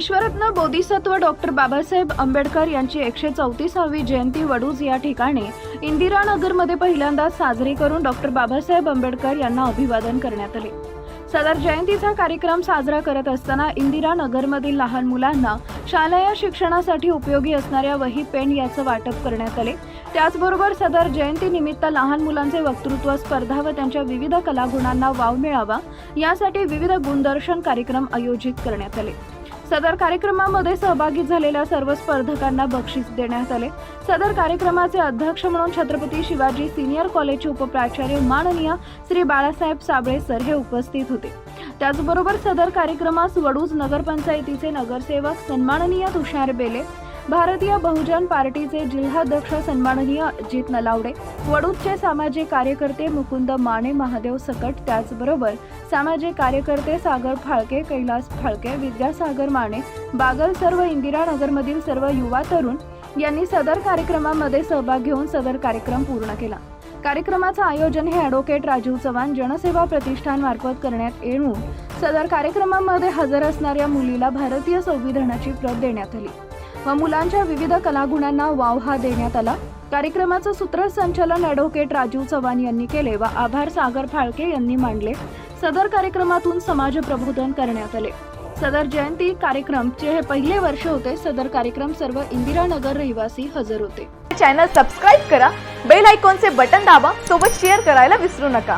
Bodhisattva doctor Babasaheb Ambedkar यांची एकशे चौतीसावी जयंती वडूज या ठिकाणी इंदिरानगरमध्ये पहिल्यांदाच साजरी करून डॉक्टर बाबासाहेब आंबेडकर यांना अभिवादन करण्यात आले. सदर जयंतीचा कार्यक्रम साजरा करत असताना इंदिरानगरमधील लहान मुलांना शालेय शिक्षणासाठी उपयोगी असणाऱ्या वही पेन याचं वाटप करण्यात आले. त्याचबरोबर सदर जयंतीनिमित्त लहान मुलांचे वक्तृत्व स्पर्धा व त्यांच्या विविध कलागुणांना वाव मिळावा यासाठी विविध गुणदर्शन कार्यक्रम आयोजित करण्यात आले. सदर कार्यक्रमामध्ये सहभागी झालेल्या सर्व स्पर्धकांना बक्षीस देण्यात आले. सदर कार्यक्रमाचे अध्यक्ष म्हणून छत्रपती शिवाजी सिनियर कॉलेजचे उपप्राचार्य माननीय श्री बाळासाहेब साबळे सर हे उपस्थित होते. त्याचबरोबर सदर कार्यक्रमास वडूज नगरपंचायतीचे नगरसेवक सन्माननीय तुषार बेले भारतीय बहुजन पार्टीचे जिल्हाध्यक्ष सन्माननीय अजित नलावडे वडूदचे सामाजिक कार्यकर्ते मुकुंद माने महादेव सकट त्याचबरोबर सामाजिक कार्यकर्ते सागर फाळके कैलास फाळके विद्यासागर माने बागल सर्व इंदिरानगरमधील सर्व युवा तरुण यांनी सदर कार्यक्रमामध्ये सहभाग घेऊन सदर कार्यक्रम पूर्ण केला. कार्यक्रमाचं आयोजन हे ॲडव्होकेट राजीव चव्हाण जनसेवा प्रतिष्ठान मार्फत करण्यात येऊन सदर कार्यक्रमामध्ये हजर असणाऱ्या मुलीला भारतीय संविधानाची प्रत देण्यात आली. व मुलांच्या विविध कलागुणांना वाव हा देण्यात आला. कार्यक्रमाचं सूत्रसंचालन ॲडव्होकेट राजीव चव्हाण यांनी केले व आभार सागर फाळके यांनी मांडले. सदर कार्यक्रमातून समाज प्रबोधन करण्यात आले. सदर जयंती कार्यक्रमचे हे पहिले वर्ष होते सदर कार्यक्रम सर्व इंदिरानगर रहिवासी हजर होते. चॅनल सबस्क्राईब करा. बेल आयकॉनचे बटन दाबा. सोबत शेअर करायला विसरू नका.